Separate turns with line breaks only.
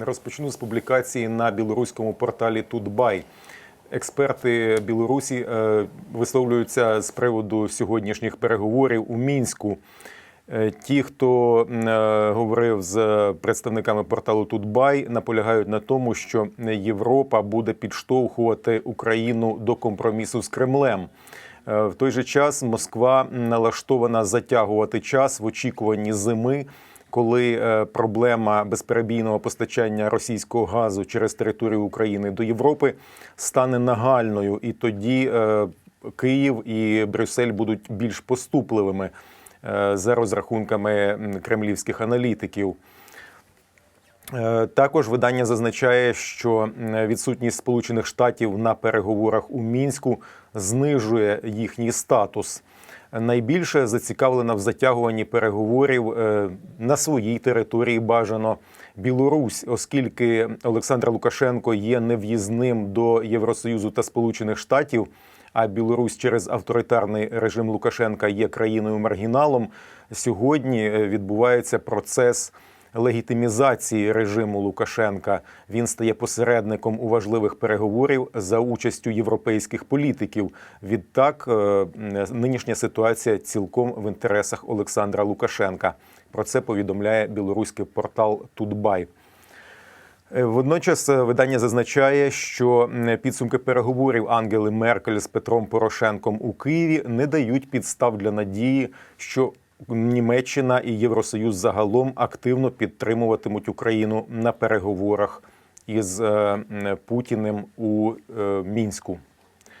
Розпочну з публікації на білоруському порталі Тутбай. Експерти Білорусі е, висловлюються з приводу сьогоднішніх переговорів у мінську. Е, Ті, хто е, говорив з представниками порталу Тутбай, наполягають на тому, що Європа буде підштовхувати Україну до компромісу з Кремлем. В той же час Москва налаштована затягувати час в очікуванні зими, коли е, проблема безперебійного постачання російського газу через територію України до Європи стане нагальною, і тоді е, Київ і Брюссель будуть більш поступливими е, за розрахунками кремлівських аналітиків. Також видання зазначає, що відсутність Сполучених Штатів на переговорах у мінську знижує їхній статус. Найбільше зацікавлена в затягуванні переговорів е, на своїй території бажано Білорусь, оскільки Олександр Лукашенко є нев'їзним до Євросоюзу та Сполучених Штатів. А Білорусь через авторитарний режим Лукашенка є країною маргіналом. Сьогодні е, відбувається процес легітимізації режиму Лукашенка. Він стає посередником у важливих переговорів за участю європейських політиків. Відтак, е, нинішня ситуація цілком в інтересах Олександра Лукашенка. Про це повідомляє білоруський портал Тутбай. Е, Водночас е, видання зазначає, що підсумки переговорів Ангели Меркель з Петром Порошенком у Києві не дають підстав для надії, що Німеччина і Євросоюз загалом активно підтримуватимуть Україну на переговорах із е, Путіним у е, мінську.